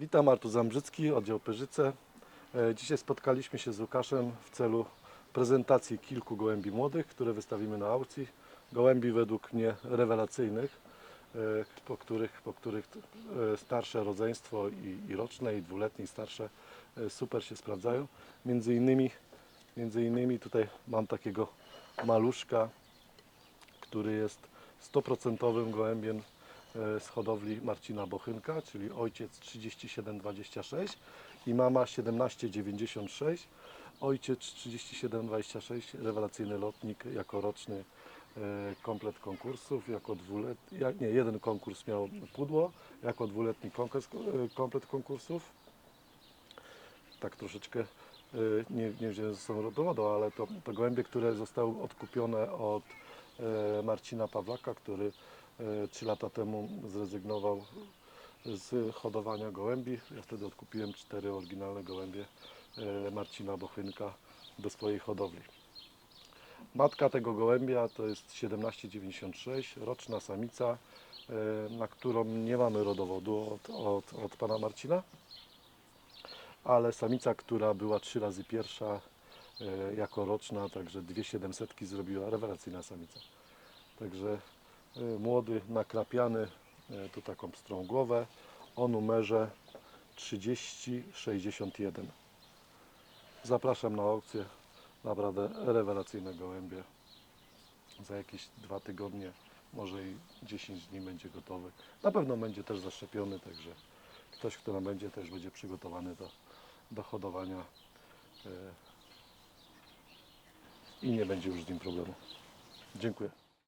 Witam, Artur Zambrzycki, oddział Pyrzyce. E, Dzisiaj spotkaliśmy się z Łukaszem w celu prezentacji kilku gołębi młodych, które wystawimy na aukcji. Gołębi według mnie rewelacyjnych, e, po których, po których e, starsze rodzeństwo i, i roczne, i dwuletnie, i starsze super się sprawdzają. Między innymi, między innymi tutaj mam takiego maluszka, który jest stoprocentowym gołębiem z hodowli Marcina Bochynka, czyli ojciec 3726 i mama 1796. Ojciec 3726, rewelacyjny lotnik jako roczny e, komplet konkursów, jako dwuletni, nie, jeden konkurs miał pudło, jako dwuletni konkurs, e, komplet konkursów. Tak troszeczkę e, nie, nie wziąłem ze sobą rodowodu, ale to, to gołębie, które zostały odkupione od e, Marcina Pawlaka, który e, trzy lata temu zrezygnował z hodowania gołębi. Ja wtedy odkupiłem cztery oryginalne gołębie e, Marcina Bochynka do swojej hodowli. Matka tego gołębia to jest 1796, roczna samica, e, na którą nie mamy rodowodu od, od, od pana Marcina, ale samica, która była trzy razy pierwsza e, jako roczna, także dwie 700 zrobiła, rewelacyjna samica. Także e, młody, nakrapiany, e, tu taką pstrą głowę, o numerze 3061. Zapraszam na aukcję, naprawdę rewelacyjne gołębie. Za jakieś dwa tygodnie, może i 10 dni będzie gotowy. Na pewno będzie też zaszczepiony, także ktoś, kto nam będzie, też będzie przygotowany do, do hodowania e, i nie będzie już z nim problemu. Dziękuję.